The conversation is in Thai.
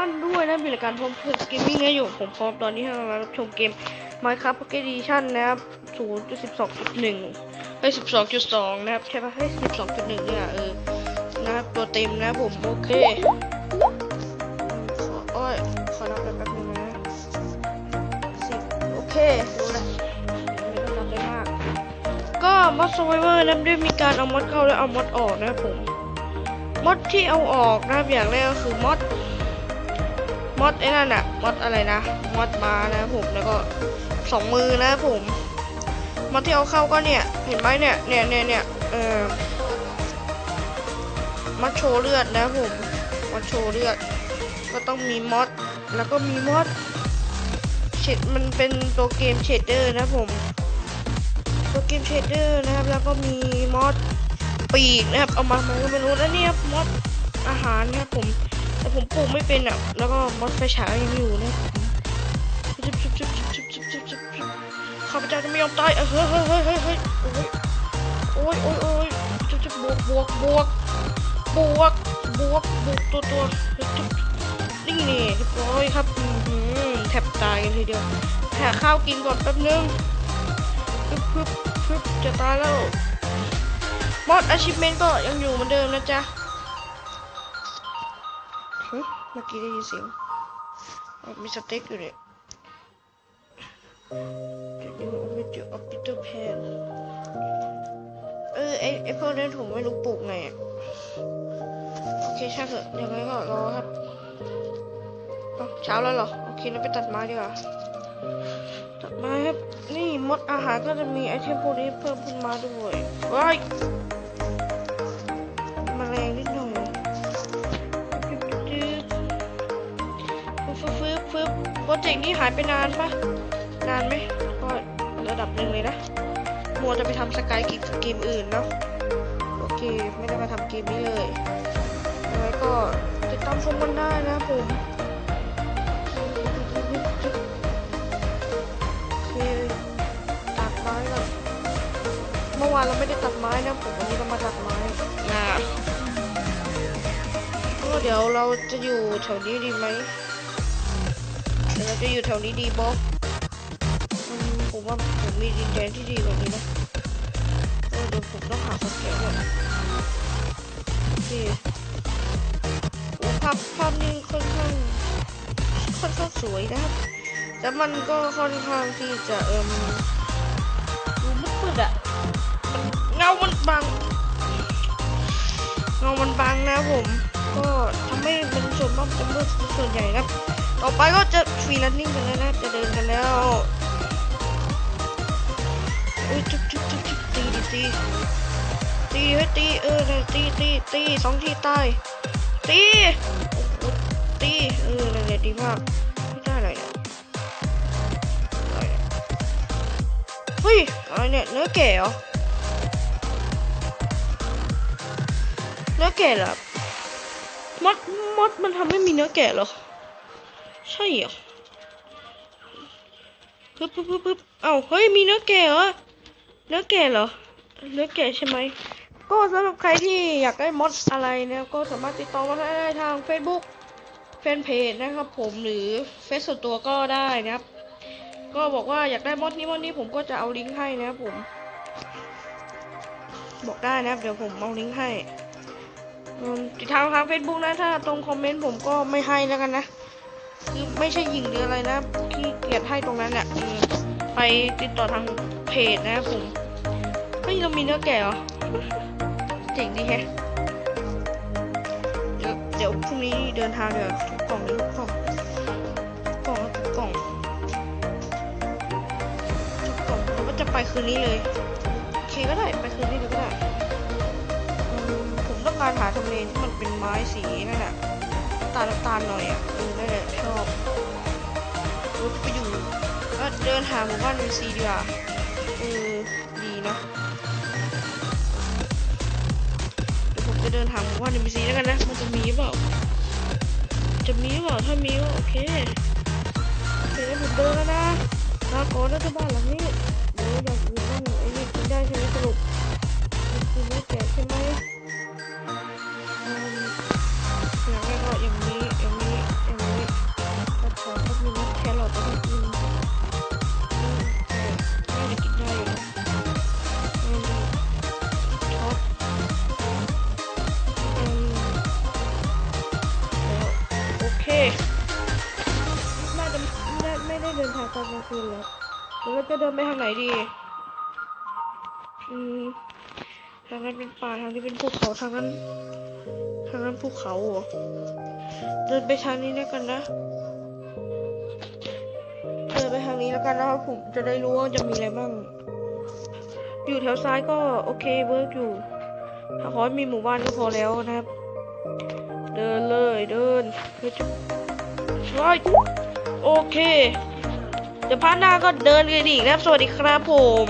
ั้นด้วยนะมีรายการพร้อมตอนนี้ให้เรารับชมเกม Minecraft Pocket Edition นะครับ 0.12.1เฮ้12.2 นะครับ ใช่ปะเฮ้12.1 เนี่ย เออ นะครับ ตัวเต็มนะผม โอเค ขอโอ้ย ขอนับแป๊บนึงนะสิโอเค รู้แล้วไม่ต้องนับได้มาก ก็มอด Survivor นะครับได้มีการเอามอดเข้าและเอามอดออกนะครับผม มอดที่เอาออกนะครับอย่างแรกก็คือมอด มอดไอ้นั่นอะมอดอะไรนะมอดมานะผมแล้วก็สองมือนะผมมอดที่เอาเข้าก็เนี่ย เห็นไหมเนี่ยเนี่ยเนี่ยเนี่ยเออมอดโชว์เลือดนะผมมอดโชว์เลือด ก็ต้องมีมอดแล้วก็มีมอดเชดมันเป็นตัวเกมเชดเดอร์นะผม ตัวเกมเชดเดอร์นะครับ แล้วก็มีมอดปีกนะครับ เอามามันก็ไม่รู้แล้วเนี่ยครับมอดอาหารนะครับผม แต่ผมปลูกไม่เป็นอะ แล้วก็มอสไฟฉายยังอยู่นะจุ๊บจุ๊บจุ๊บจุ๊บจุ๊บจุ๊บจุ๊บจุ๊บข้าพเจ้าจะไม่ยอมตายเฮ้ยเฮ้ยเฮ้ยเฮ้ยเฮ้ยโอ้ยโอ้ยโอ้ยโอ้ยจุ๊บจุ๊บบวกบวกบวกบวกบวกบวกตัวตัวจุ๊บนี่นี่เรียบร้อยครับอื้อหือแทบตายกันทีเดียวหาข้าวกินก่อนแป๊บนึงปึ๊บปึ๊บปึ๊บจะตายแล้วมอสอาชีพเมนก็ยังอยู่เหมือนเดิมนะจ๊ะ มื่อกี้ได้ยินเสียงอ๋อมีสเต็กอยู่เนี่ยจะดูวิดีโอปิเตอร์แพนเออไอไอพวกนั้นผมไม่รู้ปลูกไงโอเคช่างเถอะยังไงก็รอครับเช้าแล้วเหรอ โอเคเราไปตัดไม้ดีกว่าตัดไม้ครับ นี่มดอาหารก็จะมีไอเทมพวกนี้เพิ่มขึ้นมาด้วยว้ายแมลงนิด โปรเจกต์นี้หายไปนานปะนานไหมก็ระดับหนึ่งเลยนะมัวจะไปทำสกายกิจเกมอื่นเนาะโอเคไม่ได้มาทำเกมนี้เลยแล้วก็ติดตามชมกันได้นะผมโอเคตัดไม้ก่อนเมื่อวานเราไม่ได้ตัดไม้นะผมวันนี้เรามาตัดไม้นะก็เดี๋ยวเราจะอยู่แถวนี้ดีไหม เดี๋ยวเราจะอยู่แถวนี้ดีบ๊อบผมว่าผมมีดินแดนที่ดีกว่านี้นะเออเดี๋ยวผมต้องหาคนแก่ก่อนโอเคโอ้ภาพภาพนี้ค่อนข้างค่อนข้างสวยนะครับแต่มันก็ค่อนข้างที่จะเอิมดูมืดๆอะเงามันบังเงามันบังนะผม ก็ทำให้มันส่วนมากจะมืดส่วนใหญ่ครับ ต่อไปก็จะฟรีแลนนิ่งกันแล้วนะ จะเดินกันแล้วอุ้ยจุ๊บจุ๊บจุ๊บจุ๊บตีดิตีตีเฮ้ตีเออนั่นตีตีตีสองทีตายตีโอ้โหตีเออนั่นแหละดีมากไม่ได้ไรเนี่ยอะไรเนี่ยเฮ้ยอะไรเนี่ยเนื้อแก่เหรอเนื้อแก่เหรอมดมดมันทำให้มีเนื้อแก่เหรอ ใช่เหรอปึ๊บปึ๊บปึ๊บปึ๊บเอ้าเฮ้ย มีเนื้อแก่เหรอ เนื้อแก่เหรอ เนื้อแก่ใช่ไหม ก็สำหรับใครที่อยากได้มอดอะไรนะก็สามารถติดต่อมาได้ทาง Facebook แฟนเพจนะครับผมหรือเฟซส่วนตัวก็ได้นะครับ ก็บอกว่าอยากได้มอดนี้มอดนี้ผมก็จะเอาลิงก์ให้นะครับผม บอกได้นะครับ เดี๋ยวผมเอาลิงก์ให้ติดทางทาง Facebook นะ ถ้าตรงคอมเมนต์ผมก็ไม่ให้แล้วกันนะ คือไม่ใช่หญิงหรืออะไรนะขี้เกียจให้ตรงนั้นแหละอืมไปติดต่อทางเพจนะครับผมเฮ้ยเรามีเนื้อแก่เหรอเจ๋งดีแฮะเดี๋ยวเดี๋ยวพรุ่งนี้เดินทางเดี๋ยวทุกกล่องเลยทุกกล่องกล่องทุกกล่องทุกกล่องผมก็จะไปคืนนี้เลยโอเคก็ได้ไปคืนนี้เลยก็ได้ผมต้องการหาทำเลที่มันเป็นไม้สีนั่นแหละ ตาลน้ำตาลหน่อยอะเออนั่นแหละชอบรู้จะไปอยู่ก็เดินหาหมู่บ้านวีซีดีกว่าเออดีนะเดี๋ยวผมจะเดินหาหมู่บ้านวีซีแล้วกันนะมันจะมีเปล่าจะมีเปล่าถ้ามีก็โอเคโอเคงั้นผมเดินแล้วนะลาก่อนนะที่บ้านหลังนี้เดี๋ยวอยากอยู่บ้านไอ้นี่กินได้ใช่ไหมสรุปกินไม่แก่ใช่ไหม นทางตอนกลางคืนแล้วแล้วเราจะเดินไปทางไหนดี อืมทางนั้นเป็นป่าทางนี้เป็นภูเขาทางนั้น ทางนั้นภูเขาเดินไปทางนี้แล้วกันนะเดินไปทางนี้แล้วกันนะครับผมจะได้รู้ว่าจะมีอะไรบ้าง อยู่แถวซ้ายก็โอเคเวิร์กอยู่ถ้าขอให้มีหมู่บ้านก็พอแล้วนะครับ เดินเลยเดินเฮ้ยโอเค เดี๋ยวพาร์ทหน้าก็เดินกันอีกนะครับ สวัสดีครับผม